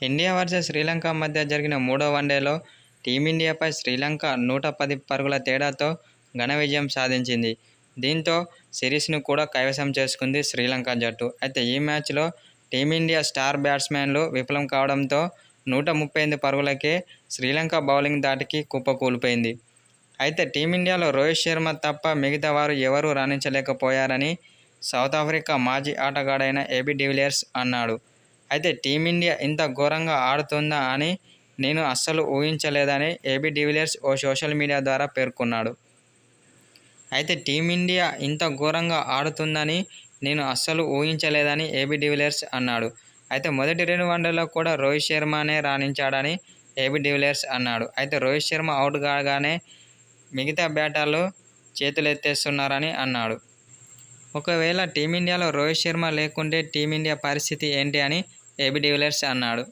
India versus Sri Lanka మధ్య జరిగిన మూడో వన్డేలో టీమిండియాపై శ్రీలంక నూట పది పరుగుల తేడాతో ఘన విజయం సాధించింది. దీంతో సిరీస్ను కూడా కైవసం చేసుకుంది శ్రీలంక జట్టు. అయితే ఈ మ్యాచ్లో టీమిండియా స్టార్ బ్యాట్స్మెన్లు విఫలం కావడంతో నూట ముప్పై ఎనిమిది పరుగులకే శ్రీలంక బౌలింగ్ ధాటికి కుప్పకూలిపోయింది. అయితే టీమిండియాలో రోహిత్ శర్మ తప్ప మిగతా వారు ఎవరూ రాణించలేకపోయారని సౌతాఫ్రికా మాజీ ఆటగాడైన ఏబీ డివిలియర్స్ అన్నాడు. అయితే టీమిండియా ఇంత ఘోరంగా ఆడుతుందా అని నేను అస్సలు ఊహించలేదని ఏబీ డివిలియర్స్ ఓ సోషల్ మీడియా ద్వారా పేర్కొన్నాడు. అయితే టీమిండియా ఇంత ఘోరంగా ఆడుతుందని నేను అస్సలు ఊహించలేదని ఏబీ డివిలియర్స్ అన్నాడు. అయితే మొదటి రెండు వన్డేల్లో కూడా రోహిత్ శర్మనే రాణించాడని ఏబీ డివిలియర్స్ అన్నాడు. అయితే రోహిత్ శర్మ అవుట్ కాగానే మిగతా బ్యాటర్లు చేతులెత్తేస్తున్నారని అన్నాడు. ఒకవేళ టీమిండియాలో రోహిత్ శర్మ లేకుంటే టీమిండియా పరిస్థితి ఏంటి అని ఏబీ డివిలియర్స్ అన్నాడు.